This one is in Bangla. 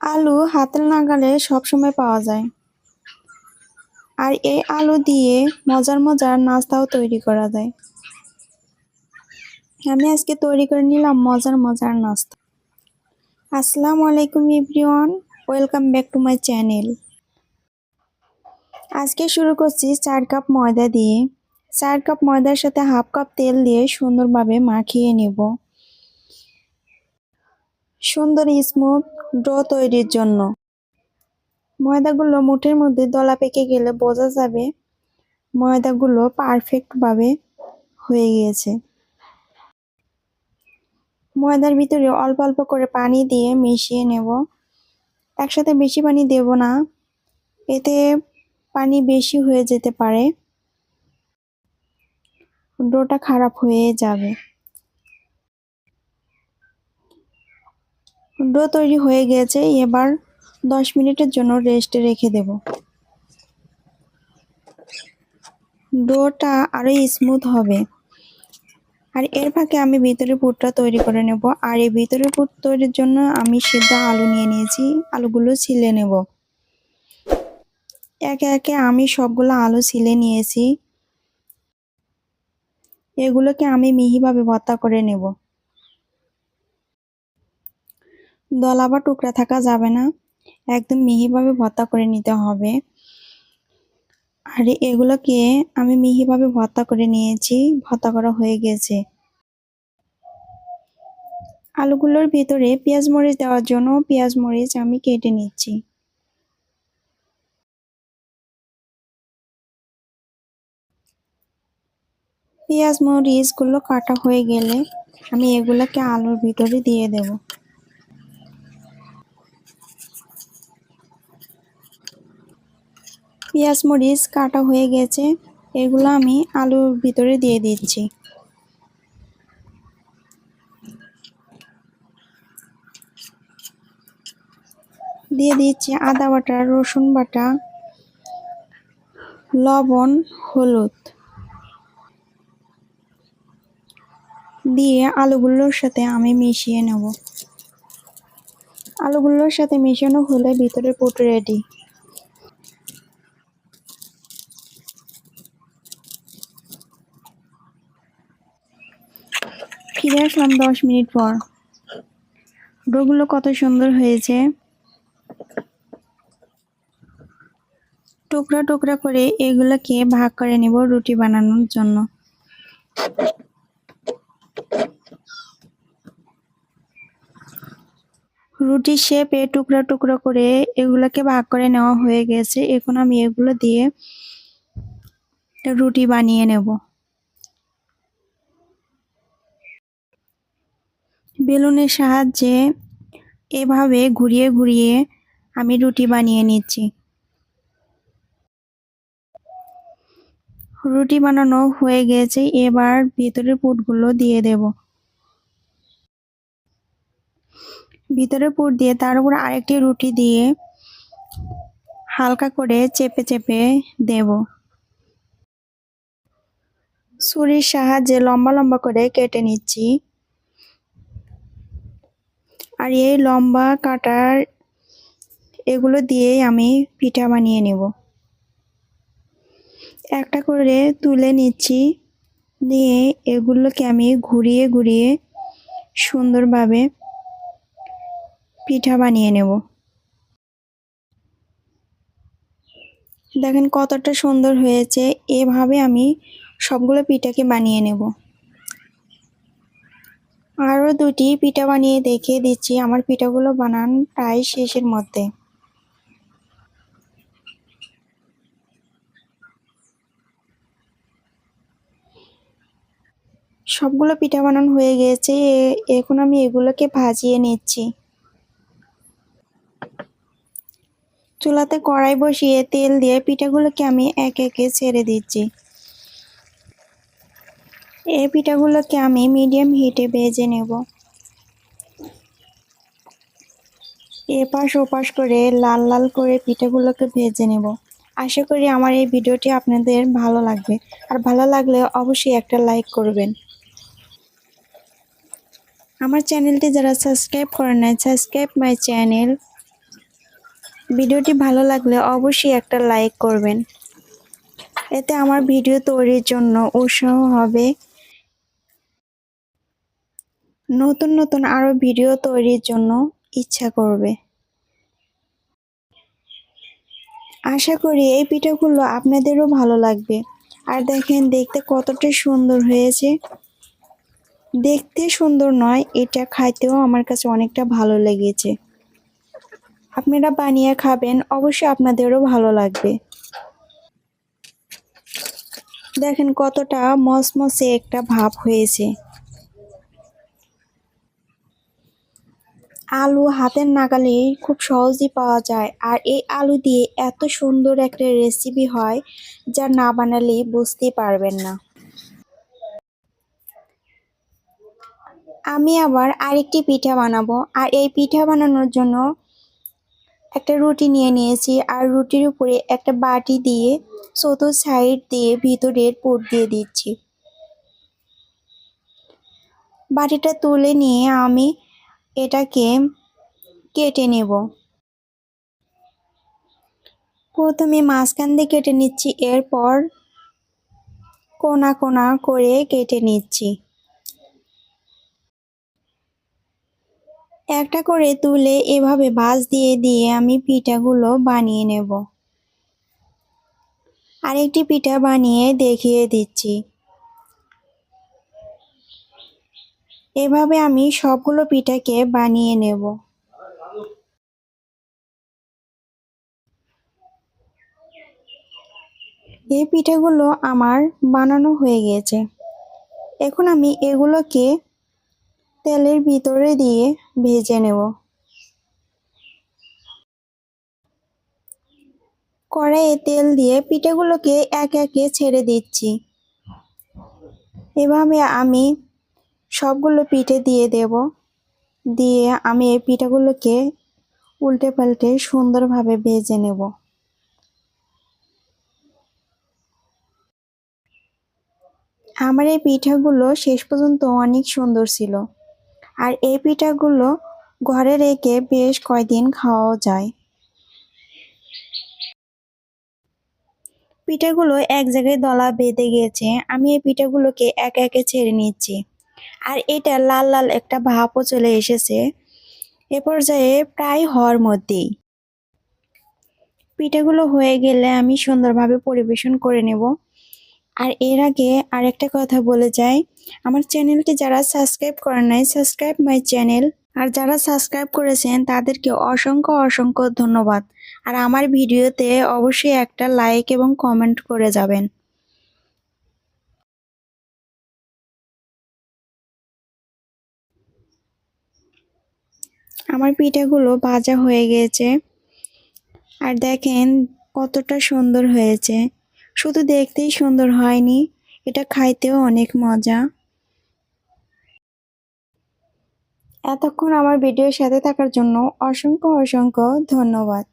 আলু হাতের নাগালে সবসময় পাওয়া যায়। আর এই আলু দিয়ে মজার মজার নাস্তাও তৈরি করা যায়। আমি আজকে তৈরি করে নিলাম মজার মজার নাস্তা। আসসালামু আলাইকুম everyone, welcome back to my channel. আজকে শুরু করছি চার কাপ ময়দা দিয়ে। চার কাপ ময়দার সাথে হাফ কাপ তেল দিয়ে সুন্দরভাবে মাখিয়ে নেব। সুন্দর স্মুথ ডো তৈরির জন্য। ময়দাগুলো মুঠের মধ্যে দলা পেকে গেলে বোঝা যাবে ময়দাগুলো পারফেক্টভাবে হয়ে গিয়েছে। ময়দার ভিতরে অল্প অল্প করে পানি দিয়ে মিশিয়ে নেব। একসাথে বেশি পানি দেব না। এতে পানি বেশি হয়ে যেতে পারে। ডোটা খারাপ হয়ে যাবে। ডো তৈরি হয়ে গেছে, এবার দশ মিনিটের জন্য রেস্টে রেখে দেব। ডোটা আরও স্মুথ হবে। আর এর ফাঁকে আমি ভিতরে পুরটা তৈরি করে নেব। আর এই ভিতরে পুর তৈরির জন্য আমি সিদ্ধ আলু নিয়ে নিয়েছি, আলুগুলো ছিলে নেব। একে একে আমি সবগুলো আলু ছিলে নিয়েছি। এগুলোকে আমি মিহিভাবে ভর্তা করে নেব। দলা বা টুকরা থাকা যাবে না। একদম মিহিভাবে ভর্তা করে নিতে হবে। আর এগুলোকে আমি মিহিভাবে ভর্তা করে নিয়েছি। ভর্তা করা হয়ে গেছে। আলুগুলোর ভিতরে পেঁয়াজ মরিচ দেওয়ার জন্য পেঁয়াজ মরিচ আমি কেটে নিচ্ছি। পেঁয়াজ মরিচগুলো কাটা হয়ে গেলে আমি এগুলোকে আলুর ভিতরে দিয়ে দেব। পেঁয়াজ মরিচ কাটা হয়ে গেছে, এগুলো আমি আলুর ভিতরে দিয়ে দিচ্ছি। দিয়ে দিচ্ছি আদা বাটা, রসুন বাটা, লবণ, হলুদ। দিয়ে আলুগুলোর সাথে আমি মিশিয়ে নেব। আলুগুলোর সাথে মিশানো হলে ভিতরে পুট রেডি ফিরে আসলাম দশ মিনিট পর। ডোগুলো কত সুন্দর হয়েছে। টুকরা টুকরা করে এগুলোকে ভাগ করে নেব রুটি বানানোর জন্য। রুটি শেপে টুকরা টুকরা করে এগুলোকে ভাগ করে নেওয়া হয়ে গেছে। এখন আমি এগুলো দিয়ে রুটি বানিয়ে নেব। বেলুনের সাহায্যে এভাবে ঘুরিয়ে ঘুরিয়ে আমি রুটি বানিয়ে নিচ্ছি। রুটি বানানো হয়ে গেছে, এবার ভিতরের পুটগুলো দিয়ে দেব। ভিতরে পুট দিয়ে তার উপর আরেকটি রুটি দিয়ে হালকা করে চেপে চেপে দেব। ছুরির সাহায্যে লম্বা লম্বা করে কেটে নিচ্ছি। আর এই লম্বা কাটার এগুলো দিয়েই আমি পিঠা বানিয়ে নেব। একটা করে তুলে নিচ্ছি। নিয়ে এগুলোকে আমি ঘুরিয়ে ঘুরিয়ে সুন্দরভাবে পিঠা বানিয়ে নেব। দেখেন কতটা সুন্দর হয়েছে। এভাবে আমি সবগুলো পিঠাকে বানিয়ে নেব। আরও দুটি পিঠা বানিয়ে দেখিয়ে দিচ্ছি। আমার পিঠাগুলো বানান প্রায় শেষের মধ্যে। সবগুলো পিঠা বানানো হয়ে গেছে। এখন আমি এগুলোকে ভাজিয়ে নিচ্ছি। চুলাতে কড়াই বসিয়ে তেল দিয়ে পিঠাগুলোকে আমি এক একে ছেড়ে দিচ্ছি। এই পিঠাগুলোকে আমি মিডিয়াম হিটে ভেজে নেব। এপাশ ওপাশ করে লাল লাল করে পিঠাগুলোকে ভেজে নেব। আশা করি আমার এই ভিডিওটি আপনাদের ভালো লাগবে। আর ভালো লাগলে অবশ্যই একটা লাইক করবেন। আমার চ্যানেলটি যারা সাবস্ক্রাইব করে নাই, সাবস্ক্রাইব মাই চ্যানেল। ভিডিওটি ভালো লাগলে অবশ্যই একটা লাইক করবেন। এতে আমার ভিডিও তৈরির জন্য উৎসাহ হবে। নতুন নতুন আরও ভিডিও তৈরির জন্য ইচ্ছা করবে। আশা করি এই পিঠাগুলো আপনাদেরও ভালো লাগবে। আর দেখেন, দেখতে কতটা সুন্দর হয়েছে। দেখতে সুন্দর নয়, এটা খাইতেও আমার কাছে অনেকটা ভালো লেগেছে। আপনারা বানিয়ে খাবেন, অবশ্যই আপনাদেরও ভালো লাগবে। দেখেন কতটা মসমসে একটা ভাব হয়েছে। আলু হাতের নাগালে খুব সহজেই পাওয়া যায়। আর এই আলু দিয়ে এত সুন্দর একটা রেসিপি হয় যা না বানালে বুঝতেই পারবেন না। আমি আবার আরেকটি পিঠা বানাবো। আর এই পিঠা বানানোর জন্য একটা রুটি নিয়ে নিয়েছি। আর রুটির উপরে একটা বাটি দিয়ে চতুর্থ সাইড দিয়ে ভিতরের পুর দিয়ে দিচ্ছি। বাটিটা তুলে নিয়ে আমি এটাকে কেটে নেব। প্রথমে মাঝখান দিয়ে কেটে নিচ্ছি, এরপর কোনা কোনা করে কেটে নিচ্ছি। একটা করে তুলে এভাবে ভাঁজ দিয়ে দিয়ে আমি পিঠাগুলো বানিয়ে নেব। আরেকটি পিঠা বানিয়ে দেখিয়ে দিচ্ছি। এভাবে আমি সবগুলো পিঠাকে বানিয়ে নেব। এই পিঠাগুলো আমার বানানো হয়ে গেছে। এখন আমি এগুলোকে তেলের ভিতরে দিয়ে ভেজে নেব। কড়াইয়ে তেল দিয়ে পিঠাগুলোকে এক একে ছেড়ে দিচ্ছি। এভাবে আমি সবগুলো পিঠে দিয়ে দেব। দিয়ে আমি এই পিঠাগুলোকে উল্টে পাল্টে সুন্দরভাবে ভেজে নেব। আমার এই পিঠাগুলো শেষ পর্যন্ত অনেক সুন্দর ছিল। আর এই পিঠাগুলো ঘরে রেখে বেশ কয়দিন খাওয়াও যায়। পিঠাগুলো এক জায়গায় দলা বেঁধে গেছে। আমি এই পিঠাগুলোকে এক একে ছেড়ে নিচ্ছি। আর এটা লাল লাল একটা ভাপও চলে এসেছে। এ পর্যায়ে প্রায় হওয়ার মধ্যেই পিঠাগুলো হয়ে গেলে আমি সুন্দরভাবে পরিবেশন করে নেব। আর এর আগে আরেকটা কথা বলে যাই, আমার চ্যানেলটি যারা সাবস্ক্রাইব করেন নাই, সাবস্ক্রাইব মাই চ্যানেল। আর যারা সাবস্ক্রাইব করেছেন, তাদেরকে অসংখ্য অসংখ্য ধন্যবাদ। আর আমার ভিডিওতে অবশ্যই একটা লাইক এবং কমেন্ট করে যাবেন। আমার পিঠাগুলো ভাজা হয়ে গেছে। আর দেখেন কতটা সুন্দর হয়েছে। শুধু দেখতেই সুন্দর হয়নি, এটা খাইতেও অনেক মজা। এতক্ষণ আমার ভিডিওর সাথে থাকার জন্য অসংখ্য অসংখ্য ধন্যবাদ।